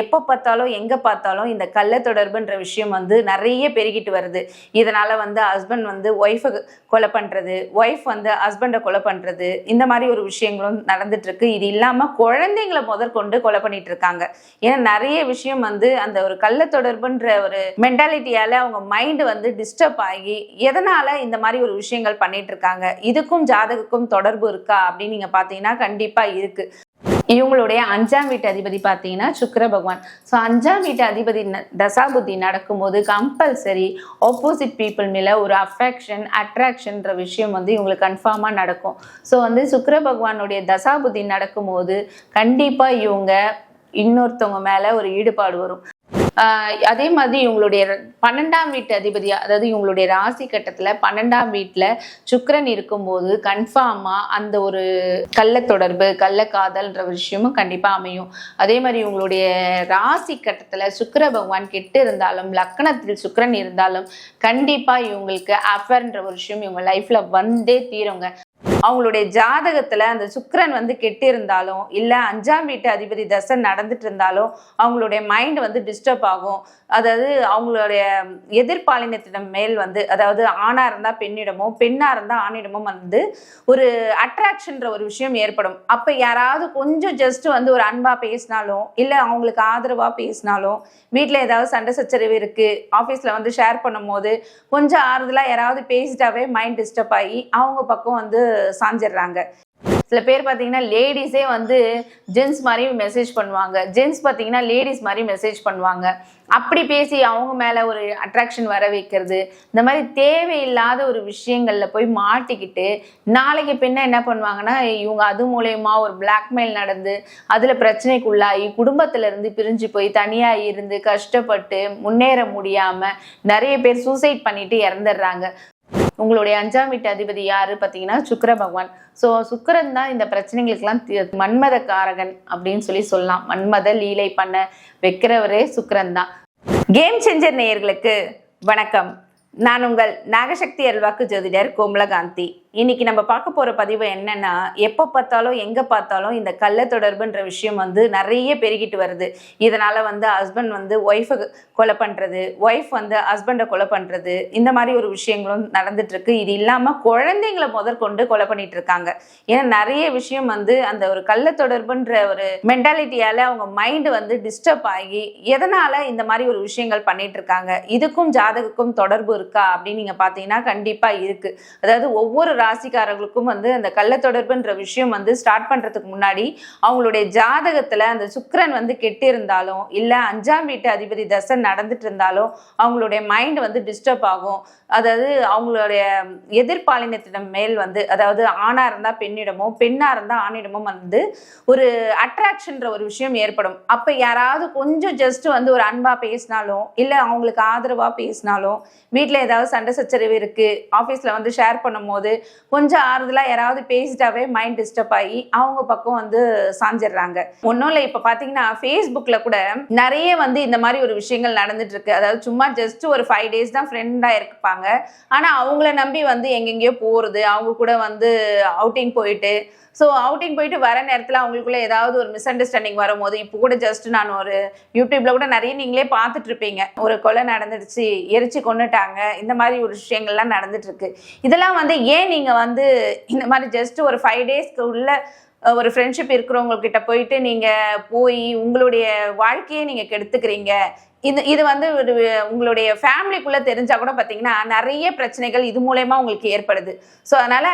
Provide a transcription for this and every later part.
எப்போ பார்த்தாலும் எங்கே பார்த்தாலும் இந்த கள்ள தொடர்புன்ற விஷயம் வந்து நிறைய பெருகிட்டு வருது. இதனால் வந்து ஹஸ்பண்ட் வந்து ஒய்ஃபை கொலை பண்ணுறது ஒய்ஃப் வந்து ஹஸ்பண்டை கொலை பண்ணுறது இந்த மாதிரி ஒரு விஷயங்களும் நடந்துட்டுருக்கு இது இல்லாமல் குழந்தைங்களை முதற்கொண்டு கொலை பண்ணிட்டு இருக்காங்க. ஏன்னா நிறைய விஷயம் வந்து அந்த ஒரு கள்ள தொடர்புன்ற ஒரு மென்டாலிட்டியால் அவங்க மைண்டு வந்து டிஸ்டர்ப் ஆகி எதனால் இந்த மாதிரி ஒரு விஷயங்கள் பண்ணிட்டு இருக்காங்க? இதுக்கும் ஜாதகக்கும் தொடர்பு இருக்கா? அப்படின்னு நீங்கள் பார்த்தீங்கன்னா கண்டிப்பாக இருக்குது இவங்களுடைய அஞ்சாம் வீட்டு அதிபதி பார்த்தீங்கன்னா சுக்கர பகவான். ஸோ அஞ்சாம் வீட்டு அதிபதி தசாபுத்தி நடக்கும்போது கம்பல்சரி ஆப்போசிட் பீப்புள் மேலே ஒரு அஃபெக்ஷன் அட்ராக்ஷன்ற விஷயம் வந்து இவங்களுக்கு கன்ஃபார்மாக நடக்கும். ஸோ வந்து சுக்கர பகவானுடைய தசாபுத்தி நடக்கும்போது கண்டிப்பாக இவங்க இன்னொருத்தவங்க மேலே ஒரு ஈடுபாடு வரும். அதே மாதிரி இவங்களுடைய பன்னெண்டாம் வீட்டு அதிபதி அதாவது இவங்களுடைய ராசி கட்டத்துல பன்னெண்டாம் வீட்டுல சுக்கரன் இருக்கும்போது கன்ஃபார்மா அந்த ஒரு கள்ள தொடர்பு கள்ள காதல்ன்ற விஷயமும் கண்டிப்பா அமையும். அதே மாதிரி இவங்களுடைய ராசி கட்டத்துல சுக்கிர பகவான் கெட்டு இருந்தாலும் லக்னத்தில் சுக்கரன் இருந்தாலும் கண்டிப்பா இவங்களுக்கு அஃபர்ன்ற ஒரு விஷயம் இவங்க லைஃப்ல வந்தே தீருங்க. அவங்களுடைய ஜாதகத்துல அந்த சுக்கரன் வந்து கெட்டு இருந்தாலும் இல்ல அஞ்சாம் வீட்டு அதிபதி தசை நடந்துட்டு இருந்தாலும் அவங்களுடைய மைண்ட் வந்து டிஸ்டர்ப் ஆகும். அதாவது அவங்களுடைய எதிர்பாலினத்திடம் மேல் வந்து அதாவது ஆணா இருந்தா பெண்ணிடமோ பெண்ணா இருந்தா ஆணிடமோ வந்து ஒரு அட்ராக்ஷன்ற ஒரு விஷயம் ஏற்படும். அப்ப யாராவது கொஞ்சம் ஜஸ்ட் வந்து ஒரு அன்பா பேசினாலும் இல்ல அவங்களுக்கு ஆதரவா பேசினாலும் வீட்டுல ஏதாவது சண்டை சச்சரவு இருக்கு ஆபீஸ்ல வந்து ஷேர் பண்ணும்போது கொஞ்சம் ஆறுதலா யாராவது பேசிட்டாவே மைண்ட் டிஸ்டர்ப் ஆகி அவங்க பக்கம் வந்து சாஞ்சிடுறாங்க சில பேர் பார்த்தீங்கன்னா லேடிஸே வந்து ஜென்ஸ் மாதிரி மெசேஜ் பண்ணுவாங்க. ஜென்ஸ் பார்த்தீங்கன்னா லேடிஸ் மாதிரி மெசேஜ் பண்ணுவாங்க. அப்படி பேசி அவங்க மேலே ஒரு அட்ராக்ஷன் வர வைக்கிறது இந்த மாதிரி தேவையில்லாத ஒரு விஷயங்களில் போய் மாட்டிக்கிட்டு நாளைக்கு பின்ன என்ன பண்ணுவாங்கன்னா இவங்க அது மூலயமா ஒரு பிளாக்மெயில் நடந்து அதில் பிரச்சனைக்குள்ளாகி குடும்பத்திலேருந்து பிரிஞ்சு போய் தனியாக இருந்து கஷ்டப்பட்டு முன்னேற முடியாமல் நிறைய பேர் சூசைட் பண்ணிட்டு இறந்துடுறாங்க உங்களுடைய அஞ்சாம் வீட்டு அதிபதி யாரு பார்த்தீங்கன்னா சுக்கர பகவான். ஸோ சுக்கரன் தான் இந்த பிரச்சனைகளுக்கெல்லாம் தி- மன்மத காரகன் அப்படின்னு சொல்லி சொல்லலாம். மன்மத லீலை பண்ண வைக்கிறவரே சுக்கரன் தான். கேம் சேஞ்சர் நேயர்களுக்கு வணக்கம். நான் உங்கள் நாகசக்தி அல்வாக்கு ஜோதிடர் கோமலகாந்தி. இன்னைக்கு நம்ம பார்க்க போற பதிவு என்னன்னா எப்போ பார்த்தாலும் எங்க பார்த்தாலும் இந்த கள்ள தொடர்புன்ற விஷயம் வந்து நிறைய பெருகிட்டு வருது. இதனால வந்து ஹஸ்பண்ட் வந்து ஒய்ஃபை கொலை பண்றது ஒய்ஃப் வந்து ஹஸ்பண்டை கொலை பண்றது இந்த மாதிரி ஒரு விஷயங்களும் நடந்துட்டு இருக்கு இது இல்லாம குழந்தைங்களை முதற்கொண்டு கொலை பண்ணிட்டு இருக்காங்க. ஏன்னா நிறைய விஷயம் வந்து அந்த ஒரு கள்ள தொடர்புன்ற ஒரு மென்டாலிட்டியால அவங்க மைண்டு வந்து டிஸ்டர்ப் ஆகி எதனால இந்த மாதிரி ஒரு விஷயங்கள் பண்ணிட்டு இருக்காங்க? இதுக்கும் ஜாதகக்கும் தொடர்பு இருக்கா? அப்படின்னு நீங்க பாத்தீங்கன்னா கண்டிப்பா இருக்கு. அதாவது ஒவ்வொரு ராசிக்காரர்களுக்கும் வந்து அந்த கள்ள தொடர்புன்ற விஷயம் வந்து ஸ்டார்ட் பண்றதுக்கு முன்னாடி அவங்களுடைய ஜாதகத்துல அந்த சுக்கரன் வந்து கெட்டு இருந்தாலும் இல்ல அஞ்சாம் வீட்டு அதிபதி தசை நடந்துட்டு இருந்தாலும் அவங்களுடைய மைண்ட் வந்து டிஸ்டர்ப் ஆகும். அதாவது அவங்களுடைய எதிர்பாலினத்திடம் மேல் வந்து அதாவது ஆணா இருந்தா பெண்ணிடமோ பெண்ணா இருந்தா ஆணிடமோ வந்து ஒரு அட்ராக்ஷன்ற ஒரு விஷயம் ஏற்படும். அப்ப யாராவது கொஞ்சம் ஜஸ்ட் வந்து ஒரு அன்பா பேசினாலும் இல்ல அவங்களுக்கு ஆதரவா பேசினாலும் வீட்டில் ஏதாவது சண்டை சச்சரவு இருக்கு ஆபீஸ்ல வந்து ஷேர் பண்ணும்போது கொஞ்சம் ஆறுதலாக யாராவது பேசிட்டாவே மைண்ட் டிஸ்டர்ப் ஆகி அவங்க பக்கம் வந்து சாஞ்சிடுறாங்க. ஒன்றும் இல்லை இப்போ பார்த்தீங்கன்னா ஃபேஸ்புக்கில் கூட நிறைய வந்து இந்த மாதிரி ஒரு விஷயங்கள் நடந்துட்டு இருக்கு. அதாவது சும்மா ஜஸ்ட் ஒரு ஃபைவ் டேஸ் தான் ஃப்ரெண்டாக இருப்பாங்க. ஆனால் அவங்கள நம்பி வந்து எங்கெங்கேயோ போகிறது அவங்க கூட வந்து அவுட்டிங் போயிட்டு ஸோ அவுட்டிங் போயிட்டு வர நேரத்தில் அவங்களுக்குள்ள ஏதாவது ஒரு மிஸ் அண்டர்ஸ்டாண்டிங் வரும்போது இப்போ கூட ஜஸ்ட் நான் ஒரு யூடியூப்ல கூட நிறைய நீங்களே பார்த்துட்டு இருப்பீங்க. ஒரு கொலை நடந்துடுச்சு எரிச்சு கொண்டுட்டாங்க இந்த மாதிரி ஒரு விஷயங்கள்லாம் நடந்துட்டு இருக்கு. இதெல்லாம் வந்து ஏன் நீங்கள் நீங்கள் வந்து இந்த மாதிரி ஜஸ்ட் ஒரு ஃபைவ் டேஸ்க்கு உள்ள ஒரு ஃப்ரெண்ட்ஷிப் இருக்கிறவங்க கிட்ட போயிட்டு நீங்கள் போய் உங்களுடைய வாழ்க்கையை நீங்கள் கெடுத்துக்கிறீங்க. இது இது வந்து ஒரு உங்களுடைய ஃபேமிலிக்குள்ளே தெரிஞ்சால் கூட பார்த்தீங்கன்னா நிறைய பிரச்சனைகள் இது மூலயமா உங்களுக்கு ஏற்படுது. ஸோ அதனால்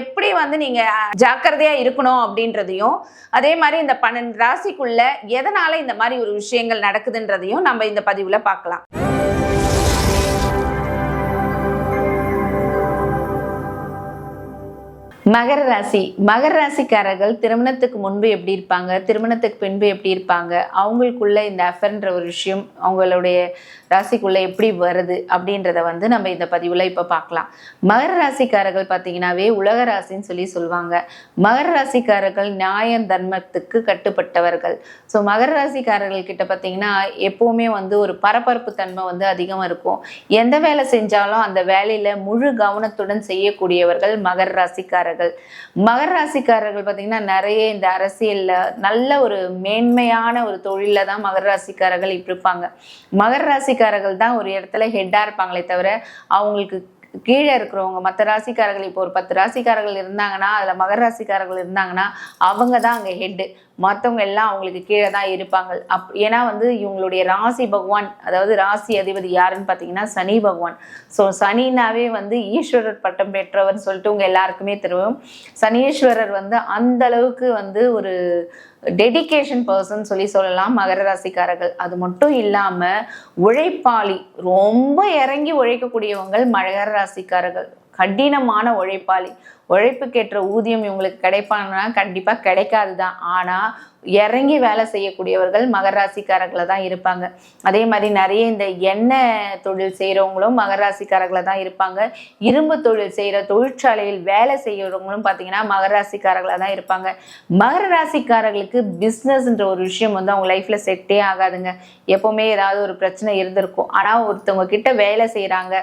எப்படி வந்து நீங்கள் ஜாக்கிரதையாக இருக்கணும் அப்படின்றதையும் அதே மாதிரி இந்த பன்னெண்டு ராசிக்குள்ளே எதனால் இந்த மாதிரி ஒரு விஷயங்கள் நடக்குதுன்றதையும் நம்ம இந்த பதிவில் பார்க்கலாம். மகர ராசி. மகர ராசிக்காரர்கள் திருமணத்துக்கு முன்பு எப்படி இருப்பாங்க? திருமணத்துக்கு பின்பு எப்படி இருப்பாங்க? அவங்களுக்குள்ள இந்த அஃபர்ன்ற ஒரு விஷயம் அவங்களுடைய ராசிக்குள்ள எப்படி வருது அப்படின்றத வந்து நம்ம இந்த பதிவுல இப்ப பார்க்கலாம். மகர ராசிக்காரர்கள் பார்த்தீங்கன்னாவே உலக ராசின்னு சொல்லி சொல்லுவாங்க. மகர ராசிக்காரர்கள் நியாயம் தர்மத்துக்கு கட்டுப்பட்டவர்கள். ஸோ மகர ராசிக்காரர்கள் கிட்ட பார்த்தீங்கன்னா எப்பவுமே வந்து ஒரு பரபரப்பு தன்மை வந்து அதிகமாக இருக்கும். எந்த வேலை செஞ்சாலும் அந்த வேலையில முழு கவனத்துடன் செய்யக்கூடியவர்கள் மகர ராசிக்காரர்கள். ராசிக்காரர்கள் மகர ராசிக்காரர்கள் பார்த்தீங்கன்னா நிறைய இந்த அரசியல்ல நல்ல ஒரு மேன்மையான ஒரு தொழில தான் மகர ராசிக்காரர்கள் இப்படி இருப்பாங்க. மகர ராசிக்காரர்கள் தான் ஒரு இடத்துல ஹெட்டா இருப்பாங்களே தவிர அவங்களுக்கு கீழே இருக்கிறவங்க மற்ற ராசிக்காரர்கள் இப்போ ஒரு பத்து ராசிக்காரர்கள் இருந்தாங்கன்னா அதில் மகர ராசிக்காரர்கள் இருந்தாங்கன்னா அவங்க தான் அங்கே ஹெட்டு மற்றவங்க எல்லாம் அவங்களுக்கு கீழே தான் இருப்பாங்க. அப் ஏன்னா வந்து இவங்களுடைய ராசி பகவான் அதாவது ராசி அதிபதி யாருன்னு பார்த்தீங்கன்னா சனி பகவான். ஸோ சனினாவே வந்து ஈஸ்வரர் பட்டம் பெற்றவர்னு சொல்லிட்டு உங்கள் எல்லாருக்குமே தெரியும். சனீஸ்வரர் வந்து அந்த அளவுக்கு வந்து ஒரு டெடிகேஷன் பர்சன் சொல்லி சொல்லலாம் மகர ராசிக்காரர்கள். அது மட்டும் இல்லாம உழைப்பாளி. ரொம்ப இறங்கி உழைக்கக்கூடியவங்கள் மகர ராசிக்காரர்கள். கடினமான உழைப்பாளி. உழைப்புக்கேற்ற ஊதியம் இவங்களுக்கு கிடைப்பாங்கன்னா கண்டிப்பாக கிடைக்காது தான் ஆனால் இறங்கி வேலை செய்யக்கூடியவர்கள் மகராசிக்காரர்களை தான் இருப்பாங்க. அதே மாதிரி நிறைய இந்த எண்ணெய் தொழில் செய்கிறவங்களும் மகராசிக்காரர்களை தான் இருப்பாங்க. இரும்பு தொழில் செய்கிற தொழிற்சாலையில் வேலை செய்கிறவங்களும் பார்த்தீங்கன்னா மகராசிக்காரர்களை தான் இருப்பாங்க. மகர ராசிக்காரர்களுக்கு பிஸ்னஸ்ன்ற ஒரு விஷயம் வந்து அவங்க லைஃப்பில் செட்டே ஆகாதுங்க. எப்போவுமே ஏதாவது ஒரு பிரச்சனை இருந்திருக்கும். ஆனால் ஒருத்தவங்க கிட்ட வேலை செய்கிறாங்க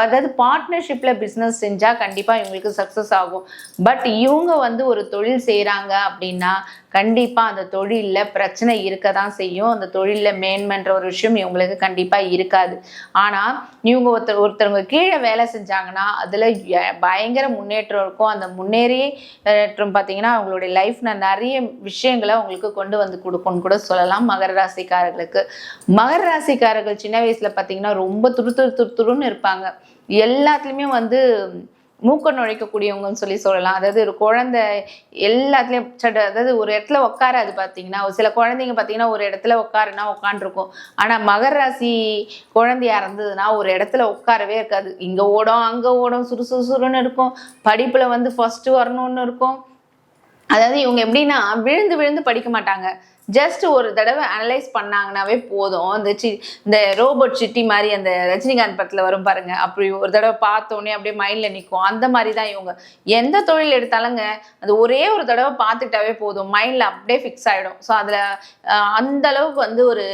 அதாவது பார்ட்னர்ஷிப்பில் பிஸ்னஸ் செஞ்சால் கண்டிப்பாக இவங்களுக்கு சக்ஸஸ் ஆகும். பட் இவங்க வந்து ஒரு தொழில் செய்கிறாங்க அப்படின்னா கண்டிப்பாக அந்த தொழிலில் பிரச்சனை இருக்க தான் செய்யும். அந்த தொழிலில் மேன்மன்ற ஒரு விஷயம் இவங்களுக்கு கண்டிப்பாக இருக்காது. ஆனால் இவங்க ஒருத்தர் ஒருத்தவங்க கீழே வேலை செஞ்சாங்கன்னா அதில் பயங்கர முன்னேற்றம் இருக்கும். அந்த முன்னேறியேற்றம் பார்த்தீங்கன்னா அவங்களுடைய லைஃப்ல நிறைய விஷயங்களை அவங்களுக்கு கொண்டு வந்து கொடுக்கும்னு கூட சொல்லலாம். மகர ராசிக்காரர்களுக்கு. மகர ராசிக்காரர்கள் சின்ன வயசில் பார்த்தீங்கன்னா ரொம்ப துரு துரு துரு துருன்னு இருப்பாங்க. எல்லாத்துலேயுமே வந்து மூக்க நுழைக்கக்கூடியவங்கன்னு சொல்லி சொல்லலாம். அதாவது ஒரு குழந்தை எல்லாத்துலேயும் சட்ட அதாவது ஒரு இடத்துல உட்காராது பார்த்தீங்கன்னா ஒரு சில குழந்தைங்க பார்த்தீங்கன்னா ஒரு இடத்துல உட்காருனா உட்காந்துருக்கும் ஆனால் மகர ராசி குழந்தையா இருந்ததுன்னா ஒரு இடத்துல உட்காரவே இருக்காது. இங்கே ஓடும் அங்கே ஓடும் சுறுசுறுசுறுன்னு இருக்கும். படிப்பில் வந்து ஃபஸ்ட்டு வரணும்னு இருக்கும். அதாவது இவங்க எப்படின்னா விழுந்து விழுந்து படிக்க மாட்டாங்க. ஜஸ்ட் ஒரு தடவை அனலைஸ் பண்ணாங்கனாவே போதும். அந்த சி இந்த ரோபோட் சிட்டி மாதிரி அந்த ரஜினிகாந்த் படத்தில் வரும் பாருங்க. அப்படி ஒரு தடவை பார்த்தோன்னே அப்படியே மைண்டில் நிற்கும் அந்த மாதிரி தான் இவங்க. எந்த தொழில் எடுத்தாலுங்க அது ஒரே ஒரு தடவை பார்த்துக்கிட்டாவே போதும். மைண்டில் அப்படியே ஃபிக்ஸ் ஆகிடும் ஸோ அதில் அந்த அளவுக்கு வந்து ஒரு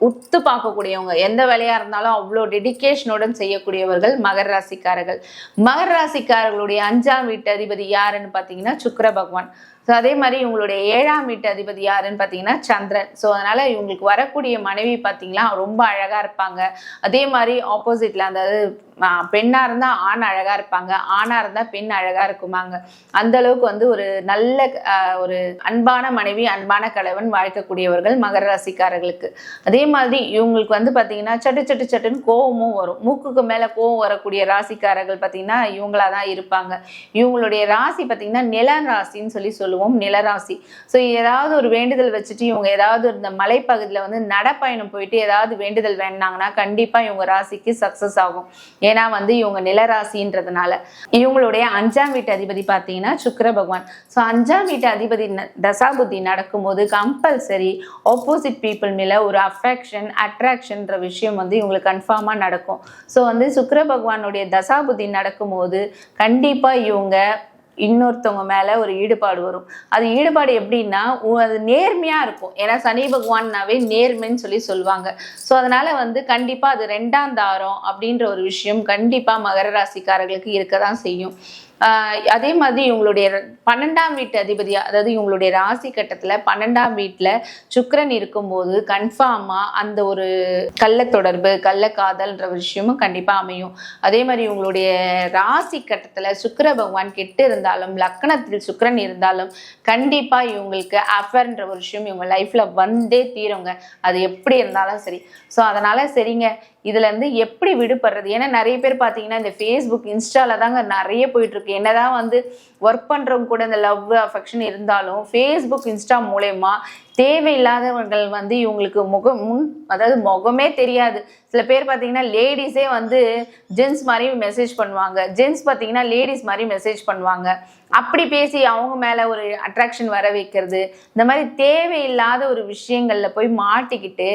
உத்து பார்க்கக்கூடியவங்க. எந்த வேலையாக இருந்தாலும் அவ்வளோ டெடிக்கேஷனுடன் செய்யக்கூடியவர்கள் மகர ராசிக்காரர்கள். மகர ராசிக்காரர்களுடைய அஞ்சாம் வீட்டு அதிபதி யாருன்னு பார்த்தீங்கன்னா சுக்கர பகவான். ஸோ அதே மாதிரி இவங்களுடைய ஏழாம் வீட்டு அதிபதி யாருன்னு பார்த்தீங்கன்னா சந்திரன். ஸோ அதனால இவங்களுக்கு வரக்கூடிய மனைவி பார்த்தீங்கன்னா ரொம்ப அழகாக இருப்பாங்க. அதே மாதிரி ஆப்போசிட்ல அந்த பெண்ணாக இருந்தால் ஆண் அழகாக இருப்பாங்க. ஆணாக இருந்தால் பெண் அழகாக இருக்குமாங்க. அந்த அளவுக்கு வந்து ஒரு நல்ல ஒரு அன்பான மனைவி அன்பான கணவன் வாழ்க்கக்கூடியவர்கள் மகர ராசிக்காரர்களுக்கு. அதே மாதிரி இவங்களுக்கு வந்து பார்த்தீங்கன்னா சட்டு சட்டு சட்டுன்னு கோவமும் வரும். மூக்குக்கு மேலே கோவம் வரக்கூடிய ராசிக்காரர்கள் பார்த்தீங்கன்னா இவங்களா தான் இருப்பாங்க. இவங்களுடைய ராசி பார்த்தீங்கன்னா நில ராசின்னு சொல்லி சொல்லுவோம். நிலராசி ஸோ ஏதாவது ஒரு வேண்டுதல் வச்சுட்டு இவங்க ஏதாவது இந்த மலைப்பகுதியில் வந்து நடைப்பயணம் போயிட்டு ஏதாவது வேண்டுதல் வேணாங்கன்னா கண்டிப்பாக இவங்க ராசிக்கு சக்ஸஸ் ஆகும். ஏன்னா வந்து இவங்க நிலராசின்றதுனால. இவங்களுடைய அஞ்சாம் வீட்டு அதிபதி பார்த்தீங்கன்னா சுக்கர பகவான். ஸோ அஞ்சாம் வீட்டு அதிபதி ந- தசாபுத்தி நடக்கும்போது கம்பல்சரி ஆப்போசிட் பீப்புள் மேலே ஒரு அஃபெக்ஷன் அட்ராக்ஷன்ற விஷயம் வந்து இவங்களுக்கு கன்ஃபார்மாக நடக்கும். ஸோ வந்து சுக்கர பகவானுடைய தசாபுத்தி நடக்கும்போது கண்டிப்பாக இவங்க இன்னொருத்தவங்க மேல ஒரு ஈடுபாடு வரும். அது ஈடுபாடு எப்படின்னா அது நேர்மையா இருக்கும். ஏன்னா சனி பகவான்னாவே நேர்மைன்னு சொல்லி சொல்லுவாங்க. ஸோ அதனால வந்து கண்டிப்பா அது ரெண்டாம் தாரம் அப்படின்ற ஒரு விஷயம் கண்டிப்பா மகர ராசிக்காரர்களுக்கு இருக்க தான் செய்யும். அதே மாதிரி இவங்களுடைய பன்னெண்டாம் வீட்டு அதிபதியா அதாவது இவங்களுடைய ராசி கட்டத்தில் பன்னெண்டாம் வீட்டில் சுக்கரன் இருக்கும்போது கன்ஃபார்மாக அந்த ஒரு கள்ள தொடர்பு கள்ள காதல்ன்ற விஷயமும் கண்டிப்பாக அமையும். அதே மாதிரி இவங்களுடைய ராசி கட்டத்தில் சுக்கர பகவான் கெட்டு இருந்தாலும் லக்னத்தில் சுக்கரன் இருந்தாலும் கண்டிப்பாக இவங்களுக்கு அஃபர்ன்ற ஒரு விஷயம் இவங்க லைஃப்பில் வந்தே தீருங்க. அது எப்படி இருந்தாலும் சரி. ஸோ அதனால் சரிங்க. இதுலேருந்து எப்படி விடுபடுறது? ஏன்னா நிறைய பேர் பார்த்தீங்கன்னா இந்த ஃபேஸ்புக் இன்ஸ்டாவில் தாங்க நிறைய போயிட்டுருக்கு. என்ன என்னதான் வந்து ஒர்க் பண்ணுறவங்க கூட இந்த லவ் அஃபெக்ஷன் இருந்தாலும் ஃபேஸ்புக் இன்ஸ்டா மூலயமா தேவையில்லாதவர்கள் வந்து இவங்களுக்கு முகம் முன் அதாவது முகமே தெரியாது. சில பேர் பார்த்தீங்கன்னா லேடிஸே வந்து ஜென்ஸ் மாதிரி மெசேஜ் பண்ணுவாங்க. ஜென்ஸ் பார்த்தீங்கன்னா லேடிஸ் மாதிரி மெசேஜ் பண்ணுவாங்க. அப்படி பேசி அவங்க மேலே ஒரு அட்ராக்ஷன் வர வைக்கிறது இந்த மாதிரி தேவையில்லாத ஒரு விஷயங்களில் போய் மாட்டிக்கிட்டு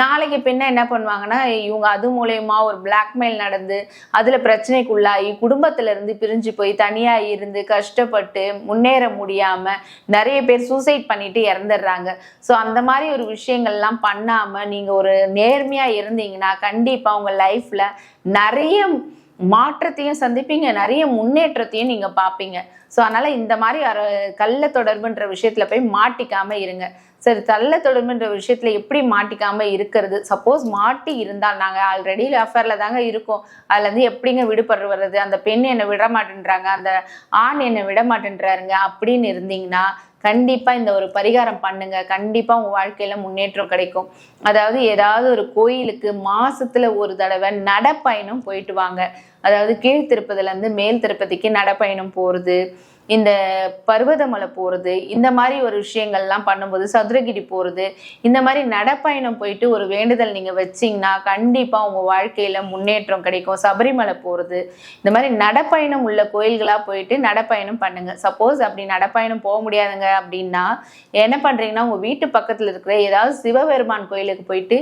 நாளைக்கு பின்ன என்ன பண்ணுவாங்கன்னா இவங்க அது மூலயமா ஒரு பிளாக்மெயில் நடந்து அதில் பிரச்சனைக்குள்ளாகி குடும்பத்திலேருந்து பிரிஞ்சு போய் தனியாக இருந்து கஷ்டப்பட்டு முன்னேற முடியாமல் நிறைய பேர் சூசைட் பண்ணிட்டு இறந்துடுறாங்க. ஸோ அந்த மாதிரி ஒரு விஷயங்கள்லாம் பண்ணாம நீங்க ஒரு நேர்மையா இருந்தீங்கன்னா கண்டிப்பா உங்க லைஃப்பில் நிறைய மாற்றத்தையும் சந்திப்பீங்க. நிறைய முன்னேற்றத்தையும் நீங்க பார்ப்பீங்க. ஸோ அதனால இந்த மாதிரி அர- கள்ள தொடர்புன்ற விஷயத்துல போய் மாட்டிக்காம இருங்க. சரி தள்ள தொடர்புன்ற விஷயத்துல எப்படி மாட்டிக்காம இருக்கிறது? சப்போஸ் மாட்டி இருந்தால் நாங்க ஆல்ரெடி அஃபேர்ல தாங்க இருக்கோம். அதுல இருந்து எப்படிங்க விடுபடுற வர்றது? அந்த பெண் என்னை விட மாட்டேன்றாங்க. அந்த ஆண் என்னை விட மாட்டேன்றாருங்க அப்படின்னு இருந்தீங்கன்னா கண்டிப்பாக இந்த ஒரு பரிகாரம் பண்ணுங்க. கண்டிப்பாக உங்கள் வாழ்க்கையில் முன்னேற்றம் கிடைக்கும். அதாவது ஏதாவது ஒரு கோயிலுக்கு மாசத்துல ஒரு தடவை நடைப்பயணம் போயிட்டு வாங்க. அதாவது கீழ் மேல் திருப்பதிக்கு நடைப்பயணம் போகிறது இந்த பர்வதமலை போகிறது இந்த மாதிரி ஒரு விஷயங்கள்லாம் பண்ணும்போது சதுரகிரி போகிறது இந்த மாதிரி நடைப்பயணம் போயிட்டு ஒரு வேண்டுதல் நீங்கள் வச்சிங்கன்னா கண்டிப்பாக உங்கள் வாழ்க்கையில் முன்னேற்றம் கிடைக்கும். சபரிமலை போகிறது இந்த மாதிரி நடைப்பயணம் உள்ள கோயில்களாக போயிட்டு நடைப்பயணம் பண்ணுங்கள் சப்போஸ் அப்படி நடைப்பயணம் போக முடியாதுங்க அப்படின்னா என்ன பண்ணுறீங்கன்னா உங்கள் வீட்டு பக்கத்தில் இருக்கிற ஏதாவது சிவபெருமான் கோயிலுக்கு போயிட்டு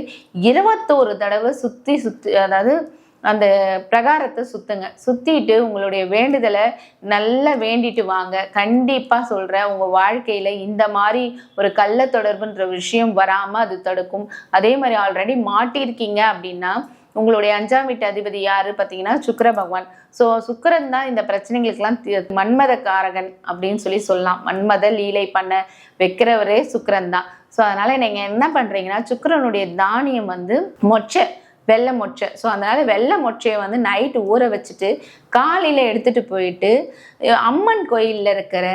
இருபத்தோரு தடவை சுற்றி சுற்றி அதாவது அந்த பிரகாரத்தை சுத்துங்க. சுத்திட்டு உங்களுடைய வேண்டுதலை நல்லா வேண்டிட்டு வாங்க. கண்டிப்பா சொல்றேன் உங்க வாழ்க்கையில இந்த மாதிரி ஒரு கள்ள தொடர்புன்ற விஷயம் வராம அது தடுக்கும். அதே மாதிரி ஆல்ரெடி மாட்டியிருக்கீங்க அப்படின்னா உங்களுடைய அஞ்சாம் வீட்டு அதிபதி யாரு பார்த்தீங்கன்னா சுக்கிர பகவான். ஸோ சுக்கரன் தான் இந்த பிரச்சனைகளுக்கெல்லாம் தி- மன்மத காரகன் அப்படின்னு சொல்லி சொல்லலாம். மன்மத லீலை பண்ண வைக்கிறவரே சுக்கரன் தான். ஸோ அதனால நீங்கள் என்ன பண்ணுறீங்கன்னா சுக்கிரனுடைய தானியம் வந்து மொச்சை வெள்ளை மொச்சை. ஸோ அதனால வெள்ளை மொச்சையை வந்து நைட்டு ஊற வச்சுட்டு காலையில் எடுத்துட்டு போயிட்டு அம்மன் கோயிலில் இருக்கிற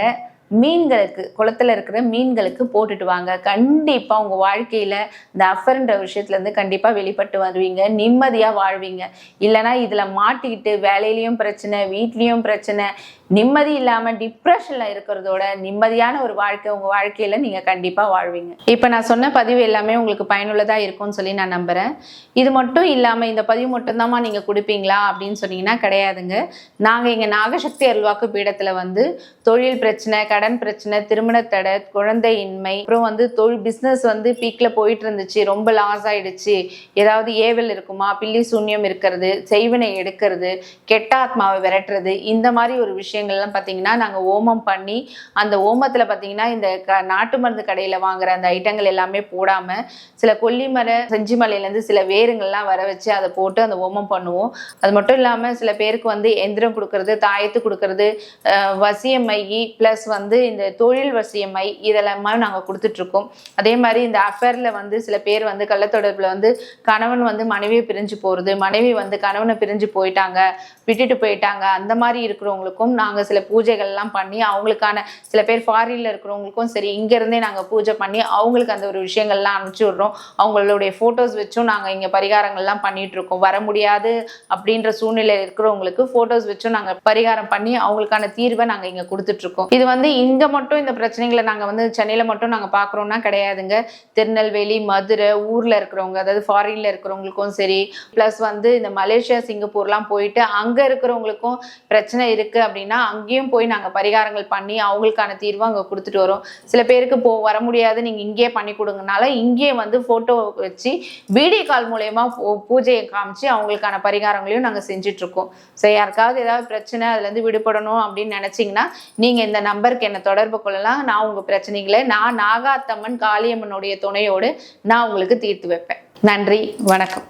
மீன்களுக்கு குளத்துல இருக்கிற மீன்களுக்கு போட்டுட்டு வாங்க. கண்டிப்பாக உங்கள் வாழ்க்கையில் இந்த அஃபர்ன்ற விஷயத்துலேருந்து கண்டிப்பாக வெளிப்பட்டு வருவீங்க. நிம்மதியாக வாழ்வீங்க. இல்லைன்னா இதில் மாட்டிக்கிட்டு வேலையிலையும் பிரச்சனை வீட்லேயும் பிரச்சனை நிம்மதி இல்லாமல் டிப்ரெஷனில் இருக்கிறதோட நிம்மதியான ஒரு வாழ்க்கை உங்கள் வாழ்க்கையில் நீங்கள் கண்டிப்பாக வாழ்வீங்க. இப்போ நான் சொன்ன பதிவு எல்லாமே உங்களுக்கு பயனுள்ளதாக இருக்கும்னு சொல்லி நான் நம்புகிறேன் இது மட்டும் இல்லாமல் இந்த பதிவு மட்டும்தாம்மா நீங்கள் கொடுப்பீங்களா அப்படின்னு சொன்னீங்கன்னா கிடையாதுங்க. நாங்கள் இங்கே நாகசக்தி அருள்வாக்கு பீடத்தில் வந்து தொழில் பிரச்சனை கடன் பிரச்சனை திருமண தடை குழந்தையின்மை அப்புறம் வந்து தொழில் பிஸ்னஸ் வந்து பீக்கில் போயிட்டு இருந்துச்சு ரொம்ப லாஸ் ஆயிடுச்சு. ஏதாவது ஏவல் இருக்குமா பில்லி சூன்யம் இருக்கிறது செய்வினை எடுக்கிறது கெட்ட ஆத்மாவை விரட்டுறது இந்த மாதிரி ஒரு விஷயம் விஷயங்கள்லாம் பார்த்தீங்கன்னா நாங்கள் ஓமம் பண்ணி அந்த ஓமத்தில் பார்த்தீங்கன்னா இந்த க நாட்டு மருந்து கடையில் வாங்குற அந்த ஐட்டங்கள் எல்லாமே போடாமல் சில கொல்லிமலை செஞ்சிமலையிலேருந்து சில வேருங்கள்லாம் வர வச்சு அதை போட்டு அந்த ஓமம் பண்ணுவோம். அது மட்டும் இல்லாமல் சில பேருக்கு வந்து எந்திரம் கொடுக்கறது தாயத்து கொடுக்கறது வசியமை ப்ளஸ் வந்து இந்த தொழில் வசியமை இதெல்லாமே நாங்கள் கொடுத்துட்ருக்கோம். அதே மாதிரி இந்த அஃபேரில் வந்து சில பேர் வந்து கள்ளத்தொடர்பில் வந்து கணவன் வந்து மனைவியை பிரிஞ்சு போகிறது மனைவி வந்து கணவனை பிரிஞ்சு போயிட்டாங்க விட்டுட்டு போயிட்டாங்க அந்த மாதிரி இருக்கிறவங்களுக்கும் நாங்கள் சில பூஜைகள்லாம் பண்ணி அவங்களுக்கான சில பேர் ஃபாரினில் இருக்கிறவங்களுக்கும் சரி இங்கேருந்தே நாங்கள் பூஜை பண்ணி அவங்களுக்கு அந்த ஒரு விஷயங்கள்லாம் அனுப்பிச்சி விட்றோம். அவங்களுடைய ஃபோட்டோஸ் வச்சும் நாங்கள் இங்கே பரிகாரங்கள்லாம் பண்ணிட்டு இருக்கோம் வர முடியாது அப்படின்ற சூழ்நிலை இருக்கிறவங்களுக்கு ஃபோட்டோஸ் வச்சும் நாங்கள் பரிகாரம் பண்ணி அவங்களுக்கான தீர்வை நாங்கள் இங்கே கொடுத்துட்ருக்கோம் இது வந்து இங்கே மட்டும் இந்த பிரச்சனைகளை நாங்கள் வந்து சென்னையில் மட்டும் நாங்கள் பார்க்குறோன்னா கிடையாதுங்க. திருநெல்வேலி மதுரை ஊரில் இருக்கிறவங்க அதாவது ஃபாரினில் இருக்கிறவங்களுக்கும் சரி ப்ளஸ் வந்து இந்த மலேசியா சிங்கப்பூர்லாம் போயிட்டு அங்கே இருக்கிறவங்களுக்கும் பிரச்சனை இருக்குது அப்படின்னா அங்கேயும் போய் நாங்கள் பரிகாரங்கள் பண்ணி அவங்களுக்கான தீர்வை அங்கே கொடுத்துட்டு வரோம். சில பேருக்கு போ வர முடியாது நீங்கள் இங்கேயே பண்ணி கொடுங்கனால இங்கேயே வந்து ஃபோட்டோ வச்சு வீடியோ கால் மூலயமா பூஜையை காமிச்சு அவங்களுக்கான பரிகாரங்களையும் நாங்கள் செஞ்சுட்ருக்கோம். ஸோ யாருக்காவது ஏதாவது பிரச்சனை அதுலேருந்து விடுபடணும் அப்படின்னு நினச்சிங்கன்னா நீங்கள் இந்த நம்பருக்கு என்னை தொடர்பு கொள்ளலாம். நான் உங்கள் பிரச்சனைகளை நான் நாகாத்தம்மன் காளியம்மனுடைய துணையோடு நான் உங்களுக்கு தீர்த்து வைப்பேன். நன்றி வணக்கம்.